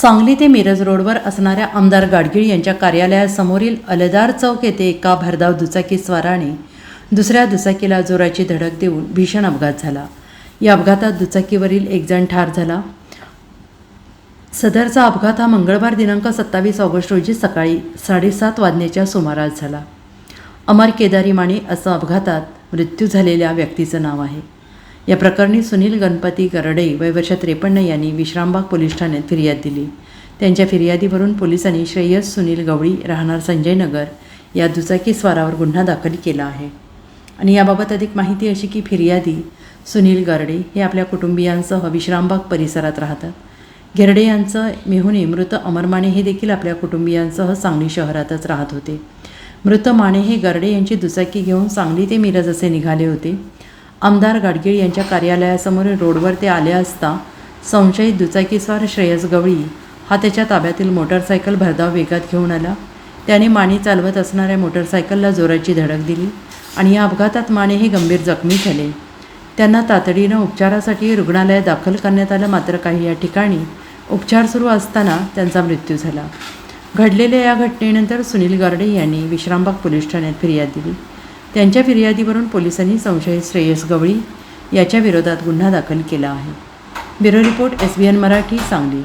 सांगली ते मिरज रोडवर असणाऱ्या आमदार गाडगीळ यांच्या कार्यालयासमोरील अलदार चौक येथे एका भरधाव दुचाकी स्वाराने दुसऱ्या दुचाकीला जोराची धडक देऊन भीषण अपघात झाला. या अपघातात दुचाकीवरील एकजण ठार झाला. सदरचा अपघात हा मंगळवार दिनांक सत्तावीस ऑगस्ट रोजी सकाळी साडेसात वाजण्याच्या सुमारास झाला. अमर केदारी माने असं अपघातात मृत्यू झालेल्या व्यक्तीचं नाव आहे. या प्रकरणी सुनील गणपती गरडे वय वर्ष त्रेपन्न यांनी विश्रामबाग पोलीस ठाण्यात फिर्याद दिली. त्यांच्या फिर्यादीवरून पोलिसांनी श्रेयस सुनील गवळी राहणार संजय नगर या दुचाकी स्वारावर गुन्हा दाखल केला आहे. आणि याबाबत अधिक माहिती अशी की फिर्यादी सुनील गरडे हे आपल्या कुटुंबियांसह विश्रामबाग परिसरात राहतात. घेरडे यांचं मेहुणे मृत अमर माने हे देखील आपल्या कुटुंबियांसह सांगली शहरातच राहत होते. मृत माने हे गरडे यांची दुचाकी घेऊन सांगली ते मिरज असे निघाले होते. आमदार गाडगीळ यांच्या कार्यालयासमोरील रोडवर ते आले असता संशयित दुचाकीस्वार श्रेयस गवळी हा त्याच्या ताब्यातील मोटरसायकल भरधाव वेगात घेऊन आला. त्याने माने चालवत असणाऱ्या मोटरसायकलला जोराची धडक दिली आणि या अपघातात माने हे गंभीर जखमी झाले. त्यांना तातडीनं उपचारासाठी रुग्णालयात दाखल करण्यात आलं मात्र काही या ठिकाणी उपचार सुरू असताना त्यांचा मृत्यू झाला. घडलेल्या या घटनेनंतर सुनील गारडे यांनी विश्रामबाग पोलीस ठाण्यात फिर्याद दिली. त्यांच्या फिर्यादीवरून पोलिसांनी संशयित श्रेयस गवळी याच्या विरोधात गुन्हा दाखल केला आहे. Bureau report S B N Marathi Sangli.